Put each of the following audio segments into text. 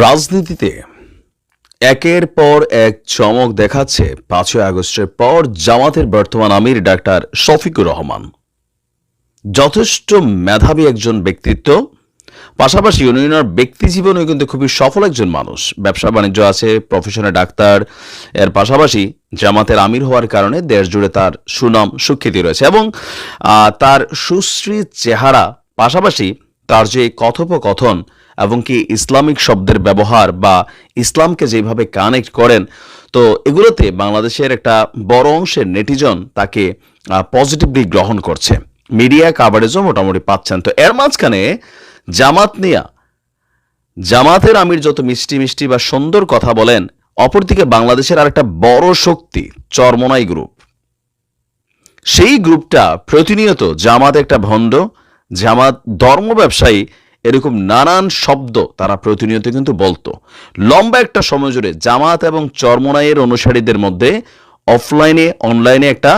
রাজনীতিতে একের পর এক চমক দেখাচ্ছে পাঁচই আগস্টের পর জামাতের বর্তমান আমির ডাক্তার শফিকুর রহমান। যথেষ্ট মেধাবী একজন ব্যক্তিত্ব, পাশাপাশি ইউনিয়নের ব্যক্তি জীবনেও কিন্তু খুবই সফল একজন মানুষ। ব্যবসা বাণিজ্য আছে প্রফেশনে ডাক্তার, এর পাশাপাশি জামাতের আমির হওয়ার কারণে দেশ জুড়ে তার সুনাম সুখ্যাতি রয়েছে এবং তার সুশ্রী চেহারা, পাশাপাশি তার যে কথোপকথন এবং কি ইসলামিক শব্দের ব্যবহার বা ইসলামকে যেভাবে কানেক্ট করেন, তো এগুলোতে বাংলাদেশের একটা বড় অংশের নেটিজন তাকে পজিটিভলি গ্রহণ করছে। মিডিয়া কাভারেজও মোটামুটি পাচ্ছেন। তো এর মাঝখানে জামাত নিয়া, জামাতের আমির যত মিষ্টি মিষ্টি বা সুন্দর কথা বলেন, অপরদিকে বাংলাদেশের আরেকটা বড় শক্তি চরমনাই গ্রুপ সেই গ্রুপটা প্রতিনিয়ত জামাত একটা ভণ্ড, জামাত ধর্ম ব্যবসায়ী এরকম নানান শব্দ তারা প্রতিনিয়ত কিন্তু বলতো। লম্বা একটা সময় জুড়ে জামাত এবং চরমনাইয়ের অনুসারীদের মধ্যে অফলাইনে, অনলাইনে একটা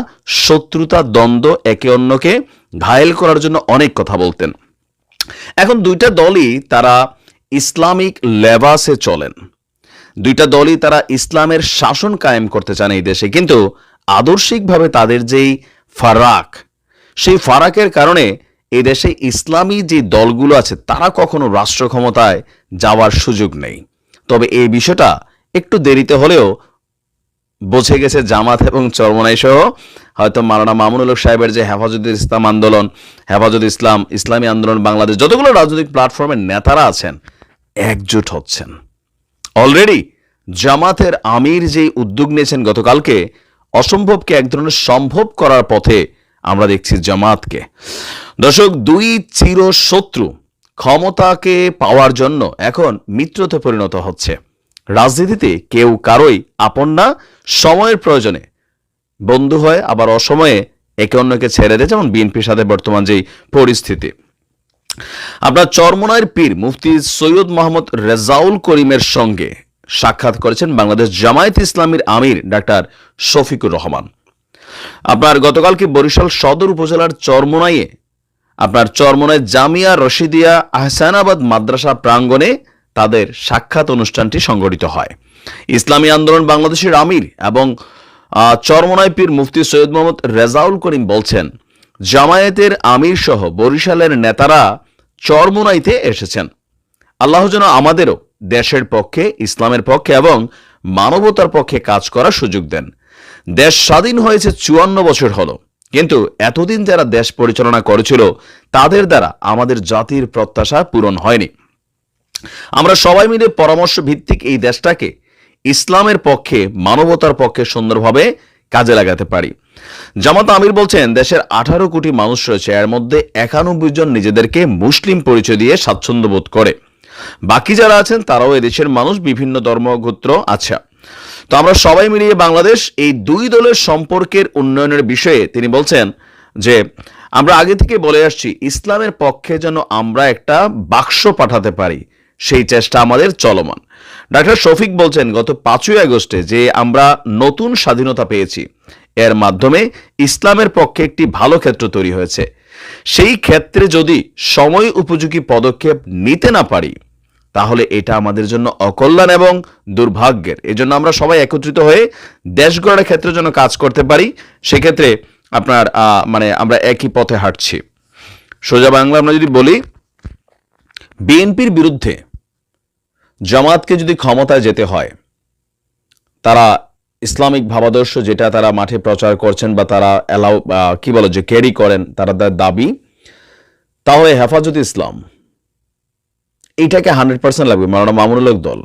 শত্রুতা, দ্বন্দ্ব একে অন্যকে ঘায়েল করার জন্য অনেক কথা বলতেন। এখন দুইটা দলই তারা ইসলামিক লেবাসে চলেন। দুইটা দলই তারা ইসলামের শাসন কায়েম করতে চান এই দেশে, কিন্তু আদর্শিকভাবে তাদের যেই ফারাক, সেই ফারাকের কারণে এই দেশে ইসলামী যে দলগুলো আছে, তারা কখনো রাষ্ট্র ক্ষমতায় যাওয়ার সুযোগ নেই। তবে এই বিষয়টা একটু দেরিতে হলেও বোঝে গেছে জামাত এবং চরমনাই সহ। হয়তো মারানা মামুনুল সাহেবের যে হেফাজত ইসলাম আন্দোলন, হেফাজত ইসলাম, ইসলামী আন্দোলন, বাংলাদেশ, যতগুলো রাজনৈতিক প্ল্যাটফর্মের নেতারা আছেন, একজোট হচ্ছেন। অলরেডি জামাতের আমির যে উদ্যোগ নিয়েছেন গতকালকে, অসম্ভবকে এক ধরনের সম্ভব করার পথে আমরা দেখছি জামাতকে। দর্শক, দুই চির শত্রু ক্ষমতাকে পাওয়ার জন্য এখন মিত্রতে পরিণত হচ্ছে। রাজনীতিতে কেউ কারোই আপন না, সময়ের প্রয়োজনে। বন্ধু হয়, আবার অসময়ে একে অন্যকে ছেড়ে দেয়, যেমন বিএনপির সাথে বর্তমান যেই পরিস্থিতি। আপনার চরমনায়ের পীর মুফতি সৈয়দ মোহাম্মদ রেজাউল করিমের সঙ্গে সাক্ষাৎ করেছেন বাংলাদেশ জামায়াত ইসলামীর আমির ডাক্তার শফিকুর রহমান। আপনার গতকালকে বরিশাল সদর উপজেলার চরমোনাইয়ে আপনার চরমোনাই জামিয়া রশিদিয়া আহসানাবাদ মাদ্রাসা প্রাঙ্গণে তাদের সাক্ষাৎ অনুষ্ঠানটি সংগঠিত হয়। ইসলামী আন্দোলন বাংলাদেশের আমির এবং আহ, চরমোনাই পীর মুফতি সৈয়দ মোহাম্মদ রেজাউল করিম বলছেন জামায়াতের আমির সহ বরিশালের নেতারা চরমোনাইতে এসেছেন। আল্লাহ যেন আমাদেরও দেশের পক্ষে ইসলামের পক্ষে এবং মানবতার পক্ষে কাজ করার সুযোগ দেন। দেশ স্বাধীন হয়েছে চুয়ান্ন বছর হলো। কিন্তু এতদিন যারা দেশ পরিচালনা করেছিল, তাদের দ্বারা আমাদের জাতির প্রত্যাশা পূরণ হয়নি। আমরা সবাই মিলে পরামর্শ ভিত্তিক এই দেশটাকে ইসলামের পক্ষে, মানবতার পক্ষে সুন্দরভাবে কাজে লাগাতে পারি। জামাত আমির বলছেন, দেশের আঠারো কোটি মানুষ রয়েছে, এর মধ্যে একানব্বই জন নিজেদেরকে মুসলিম পরিচয় দিয়ে স্বাচ্ছন্দ্য বোধ করে। বাকি যারা আছেন, তারাও এদেশের মানুষ, বিভিন্ন ধর্মগোত্র আচ্ছা। তো আমরা সবাই মিলিয়ে বাংলাদেশ এই দুই দলের সম্পর্কের উন্নয়নের বিষয়ে তিনি বলছেন যে, আমরা আগে থেকে বলে আসছি, ইসলামের পক্ষে যেন আমরা একটা বাক্স পাঠাতে পারি, সেই চেষ্টা আমাদের চলমান। ডাক্তার শফিক বলছেন, গত পাঁচই আগস্টে যে আমরা নতুন স্বাধীনতা পেয়েছি, এর মাধ্যমে ইসলামের পক্ষে একটি ভালো ক্ষেত্র তৈরি হয়েছে। সেই ক্ষেত্রে যদি সময় উপযোগী পদক্ষেপ নিতে না পারি তাহলে এটা আমাদের জন্য অকল্যাণ এবং দুর্ভাগ্যের। এজন্য আমরা সবাই একত্রিত হয়ে দেশ গড়ার ক্ষেত্রে যেন কাজ করতে পারি। সেক্ষেত্রে আপনার মানে আমরা একই পথে হাঁটছি। সোজা বাংলা আমরা যদি বলি, বিএনপির বিরুদ্ধে জামাতকে যদি ক্ষমতায় যেতে হয়, তারা ইসলামিক ভাবাদর্শ যেটা তারা মাঠে প্রচার করছেন বা তারা অ্যালাউ কি বলে যে ক্যারি করেন, তারা তার দাবি, তাহলে হেফাজত ইসলাম। এইটাকে হান্ড্রেড পার্সেন্ট লাগবে, মারানা মামুনুল হক দল।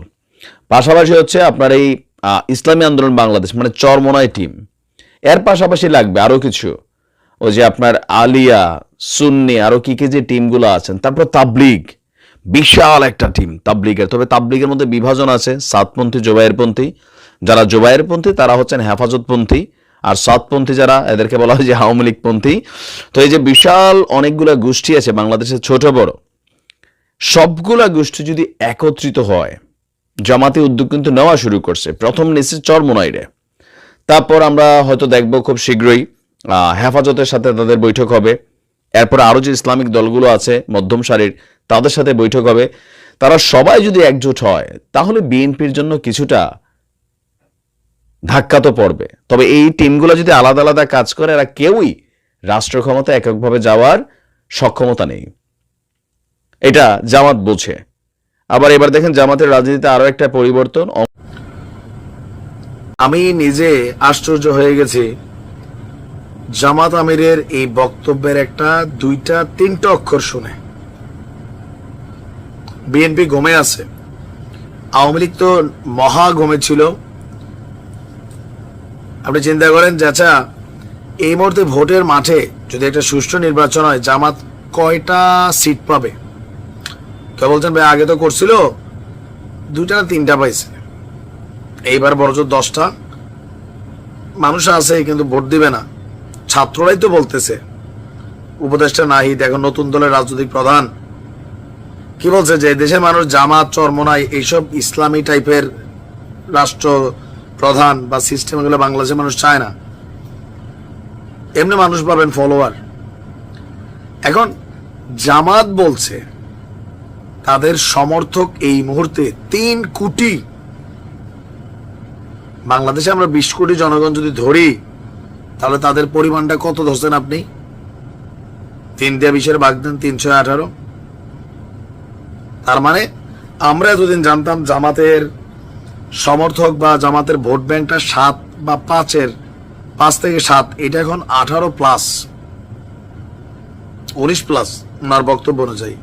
পাশাপাশি হচ্ছে আপনার এই ইসলামী আন্দোলন বাংলাদেশ মানে চরমনায় টিম। এর পাশাপাশি লাগবে আরও কিছু। ওই যে আপনার আলিয়া, সুন্নি, আরও কি কি যে টিমগুলো আছেন, তারপর তাবলিগ। বিশাল একটা টিম তাবলিগের। তবে তাবলিগের মধ্যে বিভাজন আছে, সাতপন্থী, জোবায়েরপন্থী। যারা জোবায়েরপন্থী, তারা হচ্ছেন হেফাজতপন্থী। আর সাতপন্থী যারা, এদেরকে বলা হয় যে আওয়ামী লীগপন্থী। তো এই যে বিশাল অনেকগুলো গোষ্ঠী আছে, বাংলাদেশের ছোট বড়। সবগুলা গোষ্ঠী যদি একত্রিত হয়, জামাতে উদ্যোগ কিন্তু নেওয়া শুরু করছে। প্রথম নিচে চরমোনাইরে তারপর আমরা হয়তো দেখব খুব শীঘ্রই হেফাজতের সাথে তাদের বৈঠক হবে। এরপর আরও যে ইসলামিক দলগুলো আছে, মধ্যম সারির, তাদের সাথে বৈঠক হবে। তারা সবাই যদি একজোট হয়, তাহলে বিএনপির জন্য কিছুটা ধাক্কা তো পড়বে। তবে এই টিমগুলো যদি আলাদা আলাদা কাজ করে, এরা কেউই রাষ্ট্র ক্ষমতা এককভাবে যাওয়ার সক্ষমতা নেই। এটা জামাত বোঝে আবার এবার দেখেন জামাতের রাজনীতিতে আরও একটা পরিবর্তন। আমি নিজে আশ্চর্য হয়ে গেছি। জামাত আমিরের এই বক্তব্যের একটা দুইটা তিনটা অক্ষর শুনে। বিএনপি ঘুমে আছে। আওয়ামী লীগ তো মহা ঘুমে ছিল। আপনি চিন্তা করেন, চাচা, এই মুহূর্তে ভোটের মাঠে যদি একটা সুষ্ঠু নির্বাচন হয়, জামাত কয়টা সিট পাবে? কেউ বলছেন ভাই, আগে তো করছিল, দুইটা না তিনটা পাইছে। এইবার বড়জোর দশটা। মানুষ আছে, কিন্তু ভোট দিবে না। ছাত্ররাই তো বলতেছে, উপদেষ্টা নাহিদ এখন নতুন দলের রাজনৈতিক প্রধান। কি বলছে যে দেশের মানুষ জামাত, চরমনাই, এইসব ইসলামী টাইপের রাষ্ট্র প্রধান বা সিস্টেম এগুলো বাংলাদেশের মানুষ চায় না। এমনি মানুষ পাবেন ফলোয়ার এখন জামাত বলছে তাদের সমর্থক এই মুহূর্তে তিন কোটি। বাংলাদেশে আমরা বিশ কোটি জনগণ যদি ধরি, তাহলে তাদের পরিমাণটা কত ধরছেন আপনি? তিন দিয়ে বিশের ভাগ দেন তিনশো আঠারো। তার মানে আমরা এতদিন জানতাম জামাতের সমর্থক বা জামাতের ভোট ব্যাংকটা সাত বা পাঁচের, পাঁচ থেকে সাত, এটা এখন আঠারো প্লাস উনিশ প্লাস ওনার বক্তব্য অনুযায়ী।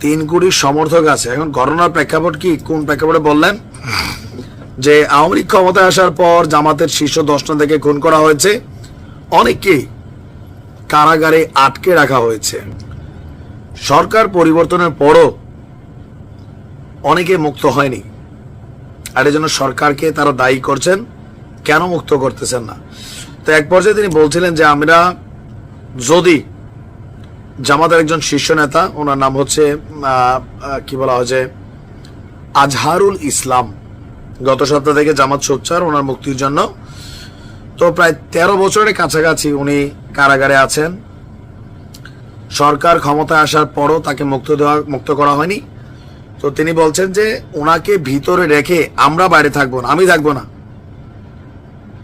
তিন কোটি সমর্থক আছে। এখন ঘটনার প্রেক্ষাপট কি? কোন প্রেক্ষাপটে বললেন? যে আওয়ামী লীগ ক্ষমতায় আসার পর জামাতের শীর্ষ দশটা থেকে খুন করা হয়েছে। অনেককেই কারাগারে আটকে রাখা হয়েছে। সরকার পরিবর্তনের পরও অনেকে মুক্ত হয়নি। আর এই জন্য সরকারকে তারা দায়ী করছেন। কেন মুক্ত করতেছেন না? তো এক পর্যায়ে তিনি বলছিলেন যে আমরা যদি জামাতের একজন শীর্ষ নেতা, ওনার নাম হচ্ছে কি বলা হয় যে, আজহারুল ইসলাম। গত সপ্তাহ থেকে জামাত সোচ্চার, ওনার মুক্তির জন্য। তো প্রায় তেরো বছরের কাছাকাছি উনি কারাগারে আছেন। সরকার ক্ষমতায় আসার পরও তাকে মুক্ত দেওয়া, মুক্ত করা হয়নি। তো তিনি বলছেন যে, ওনাকে ভিতরে রেখে আমরা বাইরে থাকব না, আমি থাকব না।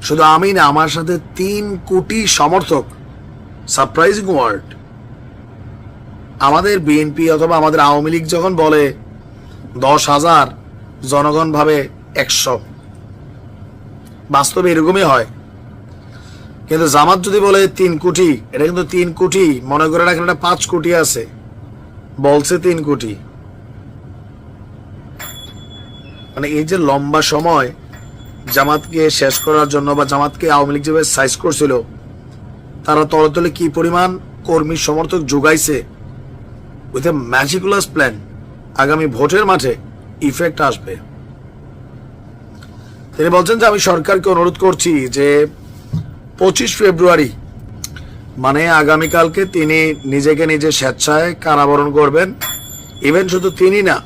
শুধু আমি না, আমার সাথে তিন কোটি সমর্থক, সারপ্রাইজিং ওয়ার্ড আমাদের বিএনপি অথবা আমাদের আওয়ামী লীগ যখন বলে, দশ হাজার জনগণ ভাবে একশো। বাস্তবে এরকমই হয়। কিন্তু জামাত যদি বলে তিন কোটি, এটা কিন্তু তিন কোটি, মনে করে রাখেন এটা পাঁচ কোটি আছে। বলছে তিন কোটি। মানে এই যে লম্বা সময় জামাতকে শেষ করার জন্য বা জামাতকে আওয়ামী লীগ যেভাবে সাইজ করছিল, তারা তলে তলে কি পরিমাণ কর্মী সমর্থক যোগাইছে উইথ এ ম্যাজিকুলাস প্ল্যান আগামী ভোটের মাঠে ইফেক্ট আসবে। তিনি বলছেন যে আমি সরকারকে অনুরোধ করছি যে পঁচিশ ফেব্রুয়ারি মানে আগামীকালকে তিনি নিজেকে নিজে স্বেচ্ছায় কারাবরণ করবেন। ইভেন শুধু তিনি না,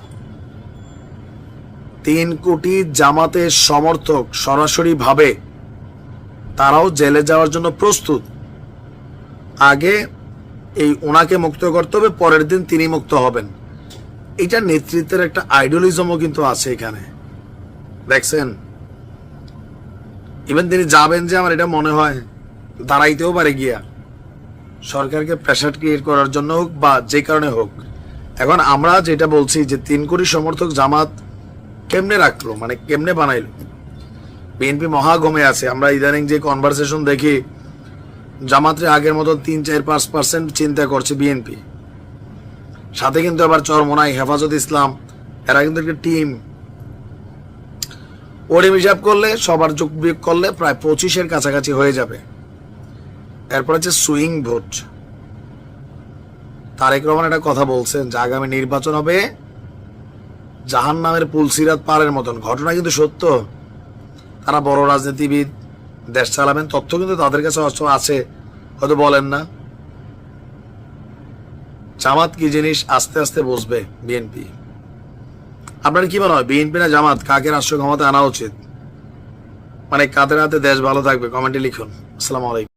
তিন কোটি জামাতের সমর্থক সরাসরি ভাবে তারাও জেলে যাওয়ার জন্য প্রস্তুত। আগে এই ওনাকে মুক্ত করতে হবে, পরের দিন তিনি মুক্ত হবেন। এটা নেতৃত্বের একটা আইডিয়ালিজমও কিন্তু আছে এখানে। দেখছেন? ইভেন তিনি যাবেন যে আমার এটা মনে হয়, দাঁড়াইতেও পারে গিয়া। সরকারকে প্রেশার ক্রিয়েট করার জন্য হোক বা যে কারণে হোক। এখন আমরা যেটা বলছি যে তিন কোটি সমর্থক জামাত কেমনে রাখল মানে কেমনে বানাইলো? বিএনপি মহাগমে আছে। আমরা ইদানিং যে কনভারসেশন দেখি জামাতের আগের মতো তিন, চার, পাঁচ পার্সেন্ট চিন্তা করছে বিএনপি সাথে কিন্তু আবার চরমোনাই হেফাজত ইসলাম, এরা কিন্তু একটা টিম ওরিম হিসাব করলে, সবার যোগ বিয়োগ করলে প্রায় পঁচিশের কাছাকাছি হয়ে যাবে। এরপর হচ্ছে সুইং ভোট তারেক রহমান একটা কথা বলছেন যে আগামী নির্বাচন হবে জাহান নামের পুলসিরাত পারের মতন। ঘটনা কিন্তু সত্য। তারা বড় রাজনীতিবিদ দেশ চালাবেন, তথ্য কিন্তু তাদের কাছে অস্ত্র আছে, হয়তো বলেন না। জামাত কি জিনিস আস্তে আস্তে বসবে বিএনপি? আপনার কি মনে হয়, বিএনপি না জামাত? কাকে রাষ্ট্র ক্ষমতা আনা উচিত? মানে কাদের হাতে দেশ ভালো থাকবে? কমেন্টে লিখুন। আসসালামু আলাইকুম।